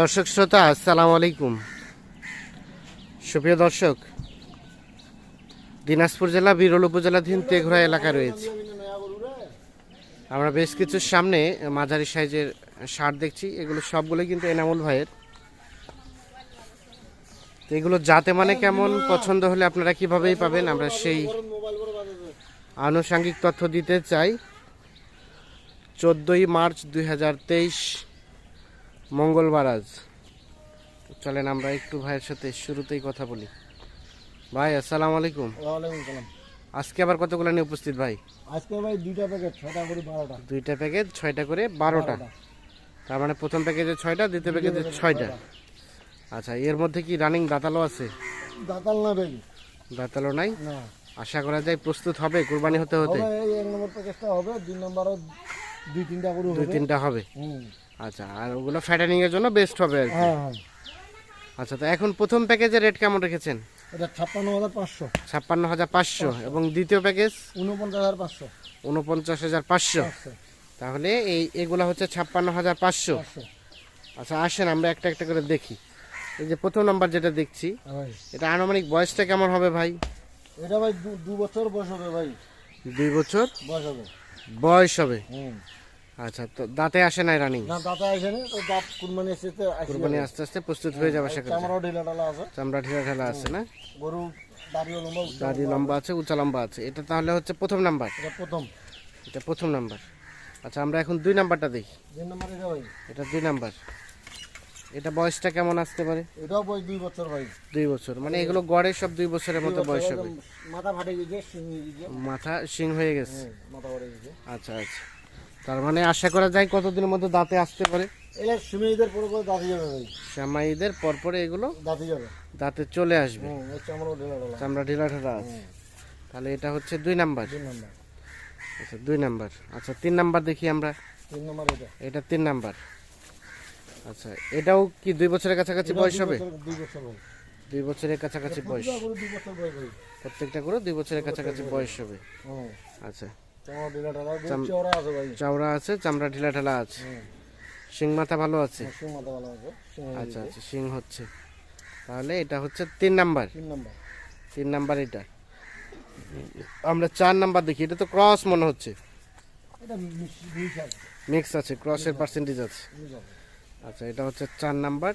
দর্শক শ্রোতা, আসসালামু আলাইকুম। সুপ্রিয় দর্শক, দিনাজপুর জেলা, বিরল উপজেলাধীন তেঘরা এলাকা রয়েছে। আমরা বেশ কিছু সামনে মাঝারি সাইজের সার দেখছি, এগুলো সবগুলোই কিন্তু এনামুল ভাইয়ের। এগুলো যাতে মানে কেমন, পছন্দ হলে আপনারা কিভাবেই পাবেন, আমরা সেই আনুষাঙ্গিক তথ্য দিতে চাই। চোদ্দোই মার্চ দুই হাজার তেইশ মঙ্গলবার আজ। চলেন আমরা একটু ভাইয়ের সাথে শুরুতেই কথা বলি। ভাই আসসালামু আলাইকুম। ওয়ালাইকুম সালাম। আজকে আবার কতগুলো নিয়ে উপস্থিত ভাই? আজকে ভাই দুইটা প্যাকেট ছটা করে বারোটা। দুইটা প্যাকেজ ছয়টা করে বারোটা। তার মানে প্রথম প্যাকেজে ছয়টা দ্বিতীয় প্যাকেজে ছয়টা। আচ্ছা এর মধ্যে কি রানিং দাতালো আছে? দাতাল না ভাই দাতালো নাই? না। আশা করা যায় প্রস্তুত হবে কুরবানি হতে হতে? এই এক নম্বর প্যাকেজটা হবে দুই নম্বরও দুই তিনটা করে দুই তিনটা হবে। হুম। আচ্ছা আর ওগুলো ফ্যাটানিং এর জন্য বেস্ট হবে আর কি। হ্যাঁ হ্যাঁ। আচ্ছা তো এখন প্রথম প্যাকেজের রেট কেমন রেখেছেন? এটা ছাপ্পান্ন হাজার পাঁচশো। ছাপ্পান্ন হাজার পাঁচশো এবং দ্বিতীয় প্যাকেজ উনপঞ্চাশ হাজার পাঁচশো। উনপঞ্চাশ হাজার পাঁচশো। তাহলে এই এগুলো হচ্ছে ছাপ্পান্ন হাজার পাঁচশো। আচ্ছা আসেন আমরা একটা একটা করে দেখি। এই যে প্রথম নাম্বার যেটা দেখছি এটা আনুমানিক বয়সটা কেমন হবে ভাই? এটা ভাই দু- বছর বয়স হবে ভাই। দুই বছর বয়স হবে। বয়স হবে। আচ্ছা তো দাঁতে আসে নাই রানিং না দাতা আসে না তো দাঁত কুরবানি এসে তো আসি কুরবানি আস্তে আস্তে প্রস্তুত হয়ে যাবে আশা করি চামড়াও ঢিলা ঢালা আছে। চামড়া ঠেলা ঠেলা আছে না? গরু দাঁড়িয়ে লম্বা দাড়ি লম্বা আছে উঁচা লম্বা আছে। এটা তাহলে হচ্ছে প্রথম নাম্বার? এটা প্রথম। এটা প্রথম নাম্বার। আচ্ছা আমরা এখন দুই নাম্বারটা দেখি। দুই নম্বর এটা ভাই। এটা দুই নাম্বার। এটা বয়সটা কেমন আসতে পারে? এটাও বয়স দুই বছর ভাই। দুই বছর। মানে এগুলো গড়ে সব দুই বছরের মতো বয়স হবে। মাথা ফাটে গেছে মাথা শিং হয়ে গেছে? মাথা ফাটে গেছে। আচ্ছা আচ্ছা। তার মানে আশা করা যায় কতদিনের মধ্যে দাঁতে আসতে পারে? এগুলো সুমিদের পরে করে দাঁতি যাবে ভাই। শ্যামাইদের পরপরে এগুলো দাঁতি যাবে। দাঁতে চলে আসবে। হুম এই চামড়াও ঢেলা ঢালা। চামড়া ঢিলা ঢালা আছে। তাহলে এটা হচ্ছে দুই নাম্বার। তিন নম্বর। আচ্ছা দুই নাম্বার। আচ্ছা তিন নাম্বার দেখি আমরা। তিন নম্বর এটা। এটা তিন নাম্বার। আচ্ছা এটাও কি দুই বছরের কাছাকাছি বয়স হবে? দুই দুই বছর ভাই দুই বছরের কাছাকাছি বয়স। দুই বছর বয়স ভাই প্রত্যেকটা করে দুই বছরের কাছাকাছি বয়স হবে। হুম। আচ্ছা চামড়া আছে চামড়া ঢিলা ঢালা আছে। শিং মাথা ভালো আছে? শিঙে আচ্ছা আচ্ছা শিং হচ্ছে। তাহলে এটা হচ্ছে তিন নাম্বার। তিন নাম্বার। এটা। আমরা চার নাম্বার দেখি এটা তো ক্রস মনে হচ্ছে। মিক্স আছে। ক্রসের পার্সেন্টেজ আছে। আচ্ছা এটা হচ্ছে চার নাম্বার।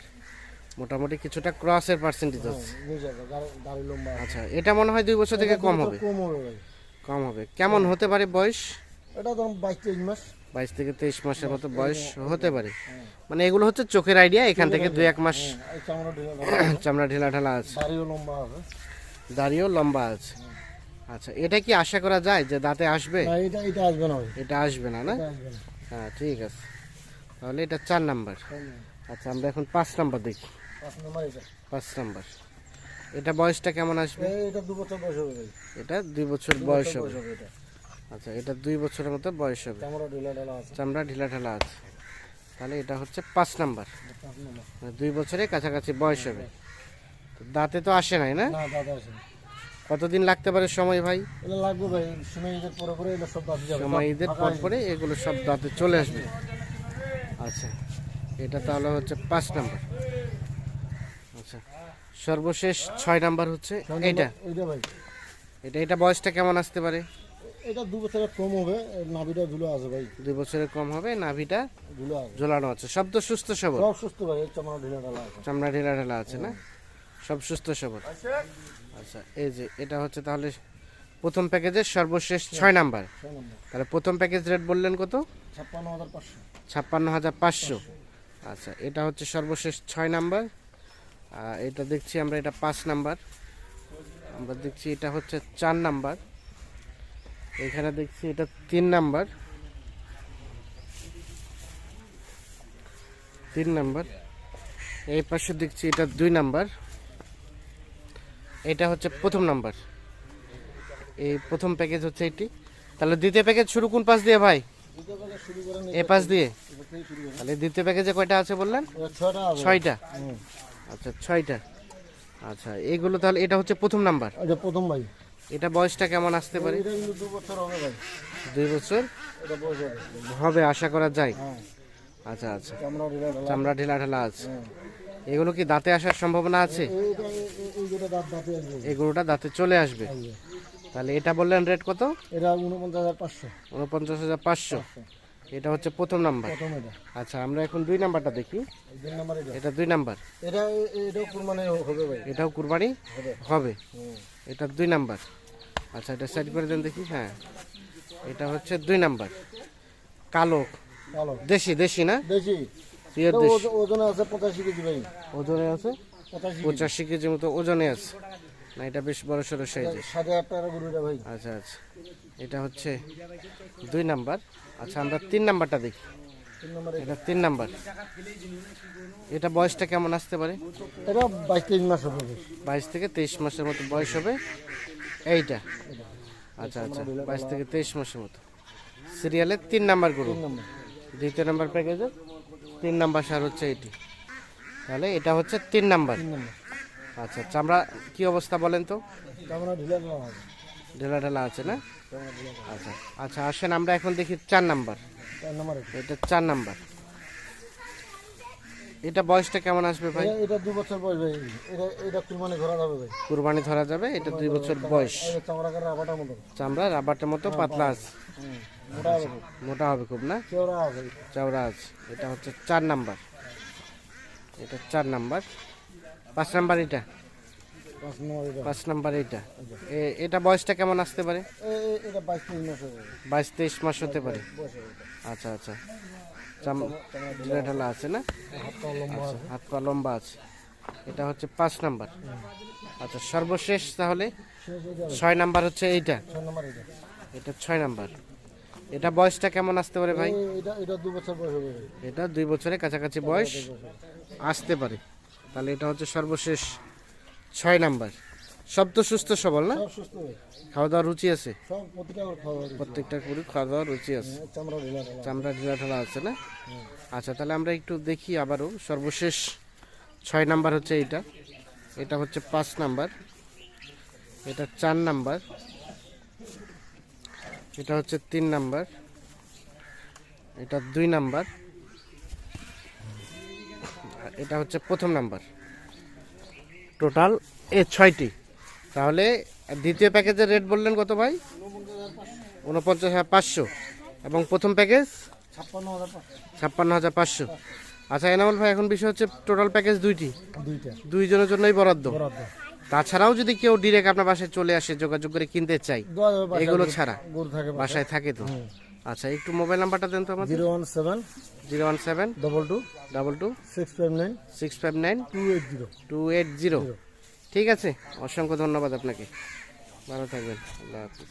মোটামুটি কিছুটা ক্রসের পার্সেন্টেজ আছে। হ্যাঁ, আছে। আচ্ছা এটা মনে হয় দুই বছর থেকে কম হবে। কম হবে কম হবে। কেমন হতে পারে বয়স? এটা ধরুন বাইশ তেইশ মাস। বাইশ থেকে তেইশ মাসের মতো বয়স হতে পারে। মানে এগুলো হচ্ছে চোখের আইডিয়া এখান থেকে দুই এক মাস চামড়া ঢেলা ঢালা আছে। দাড়িও লম্বা আছে দাড়িও লম্বা আছে। আচ্ছা এটা কি আশা করা যায় যে দাঁতে আসবে? না এটা এটা আসবে না এটা আসবে না না? হ্যাঁ ঠিক আছে। তাহলে এটা চার নাম্বার। আচ্ছা আমরা এখন পাঁচ নাম্বার দেখি। পাঁচ নম্বর পাঁচ নাম্বার। এটা বয়সটা কেমন আসবে? এটা দু বছর বয়স হবে এটা দুই বছর বয়স হবে। আচ্ছা এটা দুই বছরের মতো বয়স হবে। চামড়া ঢিলা ঢালা আছে। চামড়া ঢিলা ঢালা আছে। তাহলে এটা হচ্ছে পাঁচ নাম্বার। মানে দুই বছরের কাছাকাছি বয়স হবে। দাঁতে তো আসে নাই না। কতদিন লাগতে পারে সময় ভাই? লাগবে ভাই সময় ঈদের পরে পরে এটা সব দাঁত যাবে। সময় ঈদের পর পরে এগুলো সব দাঁতে চলে আসবে। আচ্ছা এটা তাহলে হচ্ছে পাঁচ নাম্বার। সর্বশেষ ছয় নাম্বার হচ্ছে এইটা। এইটা ভাই। এটা এটা বয়সটা কেমন আসতে পারে? এটা দু বছরের কম হবে নাভিটা ধুলো আছে ভাই। দুই বছরের কম হবে নাভিটা ধুলো আছে। ঝোলানো আছে। সব তো সুস্থ সবল? সব সুস্থ ভাই চামড়া ঢিলা ঢালা আছে। চামড়া ঢিলা ঢালা আছে না? সব সুস্থ সবল? আচ্ছা এই যে এটা হচ্ছে তাহলে প্রথম প্যাকেজের সর্বশেষ ছয় নাম্বার। তাহলে প্রথম প্যাকেজ রেট বললেন কত? ছাপ্পান্ন হাজার পাঁচশো। ছাপ্পান্ন হাজার পাঁচশো। আচ্ছা এটা হচ্ছে সর্বশেষ ছয় নাম্বার। এটা দেখছি আমরা এটা পাঁচ নাম্বার। আমরা দেখছি এটা হচ্ছে চার নাম্বার। এখানে দেখছি এটা তিন নাম্বার। তিন নাম্বার। এই পাশে দেখছি এটা দুই নাম্বার। এটা হচ্ছে প্রথম নাম্বার। এই প্রথম প্যাকেজ হচ্ছে এটি। তাহলে দ্বিতীয় প্যাকেজ শুরু কোন পাশ দিয়ে ভাই? এ পাশ দিয়ে। তাহলে দ্বিতীয় প্যাকেজে কয়টা আছে বললেন? ছয়টা। আচ্ছা ছয়টা। আচ্ছা এইগুলো তাহলে এটা হচ্ছে প্রথম নাম্বার? এটা প্রথম ভাই। এটা বয়সটা কেমন আসতে পারে? এটা কিন্তু দু বছর হবে ভাই। দুই বছর? এটা বয়স হবে। আশা করা যায়। হ্যাঁ। আচ্ছা আচ্ছা। চামড়া ঢিলা ঢালা আছে। হ্যাঁ। এগুলো কি দাঁতে আসার সম্ভাবনা আছে? যেটা দাঁত চলে আসবে। আসবে। তাহলে এটা বললেন রেট কত? এটা উনপঞ্চাশ হাজার পাঁচশো। উনপঞ্চাশ হাজার পাঁচশো। এটা হচ্ছে প্রথম নাম্বার। প্রথম এটা। আচ্ছা আমরা এখন দুই নাম্বারটা দেখি। দুই নাম্বার এটা। এটা দুই নাম্বার। এটা এটাও কুরবানি হবে ভাই। এটাও কুরবানি হবে। এটা দুই নাম্বার। আচ্ছা এটা সাইড করে দেন দেখি হ্যাঁ। এটা হচ্ছে দুই নাম্বার। কালো। দেশি দেশি না? দেশি। ওজনে আছে পঁচাশি কেজি ভাই। ওজনে আছে? পঁচাশি কেজি মতো ওজনে আছে। না এটা বেশ বড় সড়ো সাইজের। সাড়ে আট টাকা গরু ভাই। আচ্ছা আচ্ছা। এটা হচ্ছে দুই নাম্বার। আচ্ছা আমরা তিন নাম্বারটা দেখি। এটা তিন নাম্বার। এটা বয়সটা কেমন আসতে পারে? এটা বাইশ তেইশ মাস হবে। বাইশ থেকে তেইশ মাসের মতো বয়স হবে। এইটা। আচ্ছা আচ্ছা। বাইশ থেকে তেইশ মাসের মতো। সিরিয়ালের তিন নাম্বার গরু। দ্বিতীয় নাম্বার প্যাকেজের তিন নাম্বার সার হচ্ছে এটি। তাহলে এটা হচ্ছে তিন নম্বর। আচ্ছা চামড়া কি অবস্থা বলেন তো? চামড়া ঢিলা ঢালা হবে। ঢেলা ঢেলা আছে না। আচ্ছা আচ্ছা আসেন আমরা এখন দেখি চার নাম্বার। চার নম্বর এটা চার নাম্বার। এটা বয়সটা কেমন আসবে ভাই? এটা- এটা দু বছর বয়স ভাই। এটা এটা কুরবানি ঘোরা যাবে ভাই। কুরবানি ধরা যাবে এটা দুই বছর বয়স। চামড়া আবাটার মতো। চামড়া রাবারটার মতো পাতলা আছে। মোটা হবে। খুব। মোটা হবে খুব না? কেওড়া হবে। চওড়া আছে। এটা হচ্ছে চার নাম্বার। এটা চার নাম্বার। পাঁচ নাম্বার এটা? পাঁচ নম্বর এটা। এটা। বয়সটা কেমন আসতে পারে? বাইশ তেইশ মাস হতে পারে। আচ্ছা আচ্ছা ঢিলা ঢালা আছে না হাত পা লম্বা আচ্ছা। হাত পা লম্বা আছে। এটা হচ্ছে পাঁচ নাম্বার। আচ্ছা সর্বশেষ তাহলে ছয় নাম্বার হচ্ছে এইটা। এটা। ছয় নাম্বার। এটা বয়সটা কেমন আসতে পারে ভাই? এটা এটা দু বছর বয়স ভাই এটা দুই বছরের কাছাকাছি বয়স আসতে পারে। তাহলে এটা হচ্ছে সর্বশেষ ছয় নাম্বার। সব তো সুস্থ সবল না? খাওয়া দাওয়ার রুচি আছে? প্রত্যেকটা করে খাওয়া দাওয়ার রুচি আছে। চামড়া ঢিলা ঢালা। চামড়া ঢিলা ঢালা আছে না? আচ্ছা তাহলে আমরা একটু দেখি আবারও সর্বশেষ ছয় নাম্বার হচ্ছে এইটা। এটা হচ্ছে পাঁচ নাম্বার। এটা চার নাম্বার। এটা হচ্ছে তিন নাম্বার। এটা দুই নাম্বার। এটা হচ্ছে প্রথম নাম্বার। টোটাল এ ছয়টি। তাহলে দ্বিতীয় প্যাকেজের রেট বললেন কত ভাই? উনপঞ্চাশ হাজার পাঁচশো। এবং প্রথম প্যাকেজ? ছাপ্পান্ন হাজার পাঁচশো। আচ্ছা এনামল ভাই এখন বিষয় হচ্ছে টোটাল প্যাকেজ দুইটি। দুইজনের জন্যই বরাদ্দ। বরাদ্দ। তাছাড়াও যদি কেউ ডিরেক্ট আপনার বাসায় চলে আসে যোগাযোগ করে কিনতে চাই এগুলো ছাড়া বাসায়। থাকে তো। আচ্ছা একটু মোবাইল নাম্বারটা দেন তো আমাদের। Zero one seven zero one seven double two double two six five nine six five nine two eight zero two eight zero ঠিক আছে অসংখ্য ধন্যবাদ আপনাকে। ভালো থাকবেন আল্লাহ হাফিজ।